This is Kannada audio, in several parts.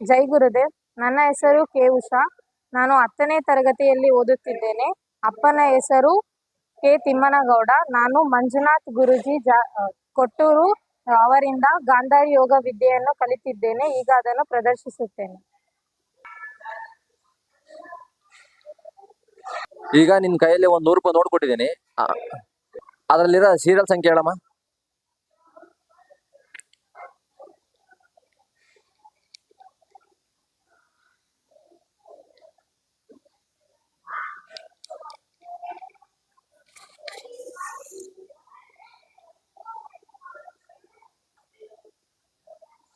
ಜೈ ಗುರುದೇವ್. ನನ್ನ ಹೆಸರು ಕೆ. ಉಷಾ. ನಾನು ಹತ್ತನೇ ತರಗತಿಯಲ್ಲಿ ಓದುತ್ತಿದ್ದೇನೆ. ಅಪ್ಪನ ಹೆಸರು ಕೆ. ತಿಮ್ಮನಗೌಡ. ನಾನು ಮಂಜುನಾಥ್ ಗುರುಜಿ ಜಾ ಕೊಟ್ಟೂರು ಅವರಿಂದ ಗಾಂಧಾರಿ ಯೋಗ ವಿದ್ಯೆಯನ್ನು ಕಲಿತಿದ್ದೇನೆ. ಈಗ ಅದನ್ನು ಪ್ರದರ್ಶಿಸುತ್ತೇನೆ. ಈಗ ನಿನ್ನ ಕೈಯಲ್ಲಿ ಒಂದು ನೂರು ರೂಪಾಯಿ ನೋಡ್ಕೊಟ್ಟಿದ್ದೀನಿ ಅದರಲ್ಲಿರೋ ಸೀರಿಯಲ್ ಸಂಖ್ಯೆ ಹೇಳಮ್ಮ.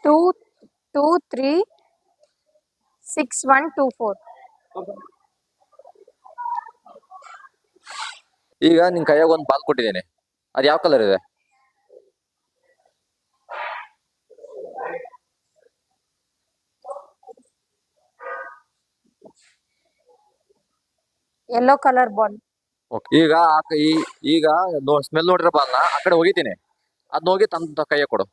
Two two three six one two four. ಈಗ ನಿನ್ ಕೈಯಾಗ ಒಂದ್ ಬಾಲ್ ಕೊಟ್ಟಿದ್ದೇನೆ. ಅದ್ ಯಾವ ಕಲರ್ ಇದೆ? Yellow colour ball. ಈಗ ಆ ಕ- ಈ ಈಗ ಸ್ಮೆಲ್ ನೋಡಿರೋ ಬಾಲ್ನ ಆ ಕಡೆ ಹೋಗಿದ್ದೀನಿ. ಅದ್ನ ಹೋಗಿ ತಂದ ಕೈಯಾಗ ಕೊಡು.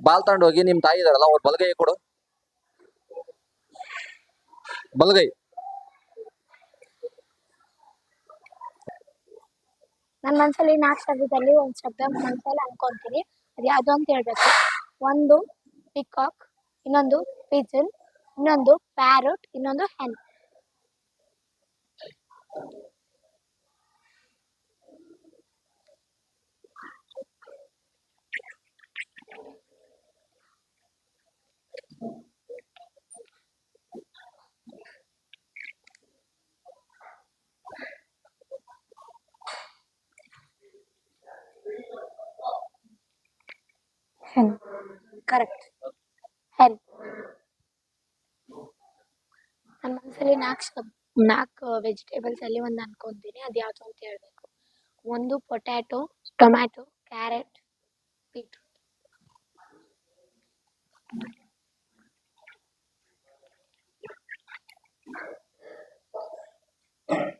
ಬಾಲ್ ತಗೊಂಡು ಹೋಗಿ ನಿಮ್ ತಾಯಿ ಇದಾರಲ್ಲ ಅವ್ರ ಬಲಗೈ ಕೊಡು. ಬಲಗೈ. ನನ್ ಮನ್ಸಲ್ಲಿ ನಾಲ್ಕು ಶಬ್ದದಲ್ಲಿ ಒಂದು ಶಬ್ದ ಮನ್ಸಲ್ಲಿ ಅನ್ಕೊಂತೀನಿ. ಅದು ಯಾವುದು ಅಂತ ಹೇಳ್ಬೇಕು. ಒಂದು ಪಿಕಾಕ್ ಇನ್ನೊಂದು ಪಿಜನ್ ಇನ್ನೊಂದು ಪ್ಯಾರೋಟ್ ಇನ್ನೊಂದು ಹೆನ್ ಕರೆಕ್ಟ್ ಹೆನ್ ನನ್ನ ಮನಸ್ಸಲ್ಲಿ ನಾಲ್ಕು ಶಬ್ ನಾಲ್ಕು ವೆಜಿಟೇಬಲ್ಸ್ ಅಲ್ಲಿ ಒಂದು ಅನ್ಕೊಂತೀನಿ. ಅದು ಯಾವುದು ಅಂತ ಹೇಳ್ಬೇಕು. ಒಂದು potato tomato carrot beetroot carrot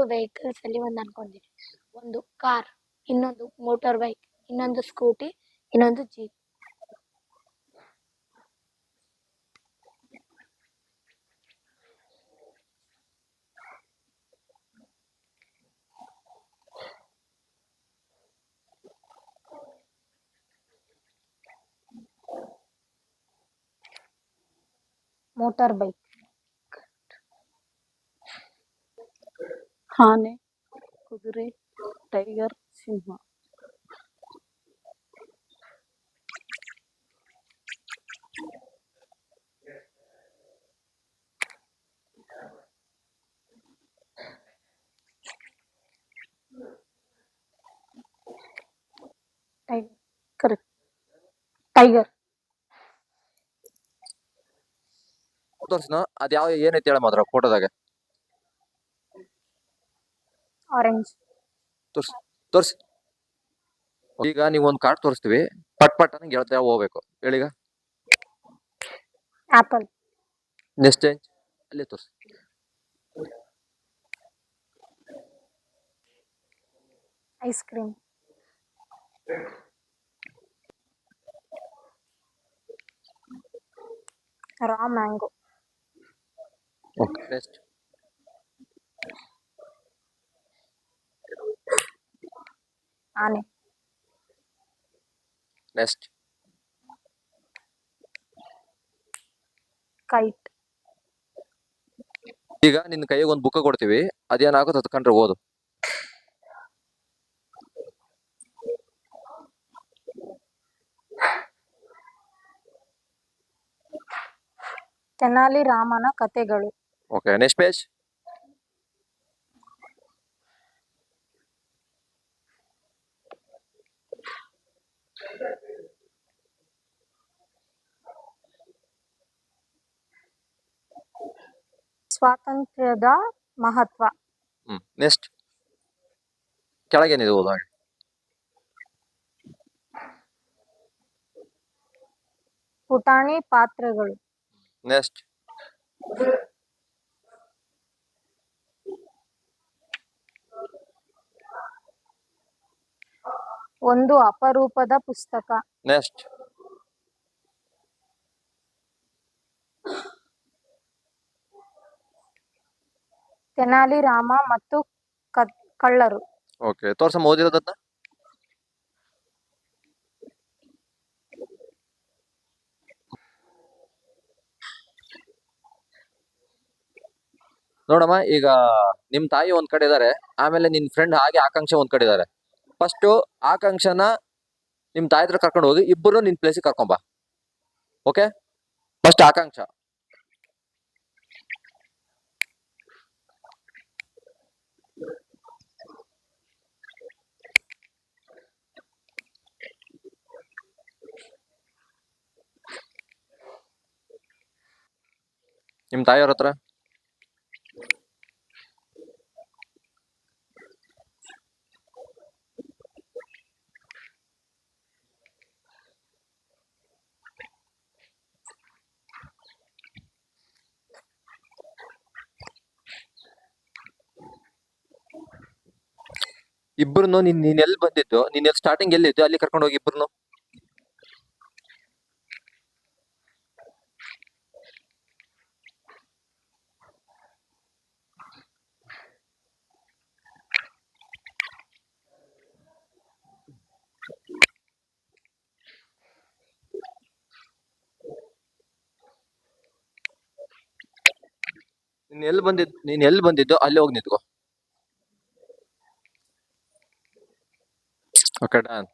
ನಾಲ್ಕು ವೆಹಿಕಲ್ಸ್ ಅಲ್ಲಿ ಒಂದು ಅನ್ಕೊಂಡಿದ್ದೀನಿ ಒಂದು ಕಾರ್ ಇನ್ನೊಂದು ಮೋಟಾರ್ ಬೈಕ್ ಇನ್ನೊಂದು ಸ್ಕೂಟಿ ಇನ್ನೊಂದು ಜೀಪ್ ಮೋಟಾರ್ ಬೈಕ್ ಆನೆ ಕುದುರೆ ಟೈಗರ್ ಸಿಂಹ ಟೈಗರ್ ಕರೆಕ್ಟ್ ಟೈಗರ್ ತೋರ್ಸ್ನು ಅದ್ ಯಾವ ಏನೈತಿ ಹೇಳ ಮಾತ್ರ ಫೋಟೋದಾಗ ಆರೆಂಜ್ ತೋರ್ಸ್ ತೋರ್ಸಿ ಈಗ ನೀವು ಒಂದ್ ಕಾರ್ಡ್ ತೋರಿಸ್ತೀವಿ ಪಟ್ ಪಟ್ ಅಂತ ಗೆಳತ ಹೋಗ್ಬೇಕು ಹೇಳೀಗ ಆಪಲ್ ನೆಕ್ಸ್ಟ್ ಚೇಂಜ್ ಅಲ್ಲೇ ತೋರ್ಸಿ ice cream raw mango okay next ಆನೆ. ನೆಕ್ಸ್ಟ್ ಕೈಟ್ ಈಗ ನಿನ್ನ ಕೈಗೆ ಒಂದು ಬುಕ್ ಕೊಡ್ತೀವಿ. ಅದೇನಾಗುತ್ತೆ ಅದ್ಕೊಂಡ್ರೆ ಓದು. ತೆನಾಲಿ ರಾಮನ ಕತೆಗಳು. ಓಕೆ ನೆಕ್ಸ್ಟ್ ಪೇಜ್ ಸ್ವಾತಂತ್ರ್ಯದ ಮಹತ್ವ. ಹ್ಮ್ ನೆಕ್ಸ್ಟ್ ಕೆಳಗೇನಿದೆ ಓದು ಹಾಗೆ ಪುಟಾಣಿ ಪಾತ್ರಗಳು. ನೆಕ್ಸ್ಟ್ ಒಂದು ಅಪರೂಪದ ಪುಸ್ತಕ. ನೆಕ್ಸ್ಟ್ ತೆನಾಲಿ, ರಾಮ ಮತ್ತು ಕಳ್ಳರು. ಓಕೆ, ತೋರ್ಸಮ್ಮ, ಓದಿರೋದನ್ನ? ನೋಡಮ್ಮ, ಈಗ ನಿಮ್ ತಾಯಿ ಒಂದ್ ಕಡೆ ಇದಾರೆ, ಆಮೇಲೆ ನಿನ್ ಫ್ರೆಂಡ್ ಹಾಗೆ ಆಕಾಂಕ್ಷ ಒಂದ್ ಕಡೆ ಇದಾರೆ. ಫಸ್ಟ್ ಆಕಾಂಕ್ಷನ ನಿಮ್ ತಾಯಿ ಹತ್ರ ಕರ್ಕೊಂಡು ಹೋಗಿ ಇಬ್ಬರು ನಿನ್ ಪ್ಲೇಸಿಗೆ ಕರ್ಕೊಂಬ ಓಕೆ ಫಸ್ಟ್ ಆಕಾಂಕ್ಷ. ನಿಮ್ ತಾಯಿಯವ್ರ ಹತ್ರ? ಇಬ್ರು ನೀನ್ ನೀನ್ ಎಲ್ಲಿ ಬಂದಿದ್ದು? ನೀನ್ ಎಲ್ಲಿ ಸ್ಟಾರ್ಟಿಂಗ್ ಎಲ್ಲಿದ್ದು? ಅಲ್ಲಿ ಕರ್ಕೊಂಡು ಹೋಗಿ ಇಬ್ಬರನ್ನು ನೀನ್ ಎಲ್ಲಿ ಬಂದಿದ್ ನೀನ್ ಎಲ್ಲಿ ಬಂದಿದ್ದು ಅಲ್ಲಿ ಹೋಗಿ ನಿಂತ್ಕೋ ಓಕೆ ಡಾನ್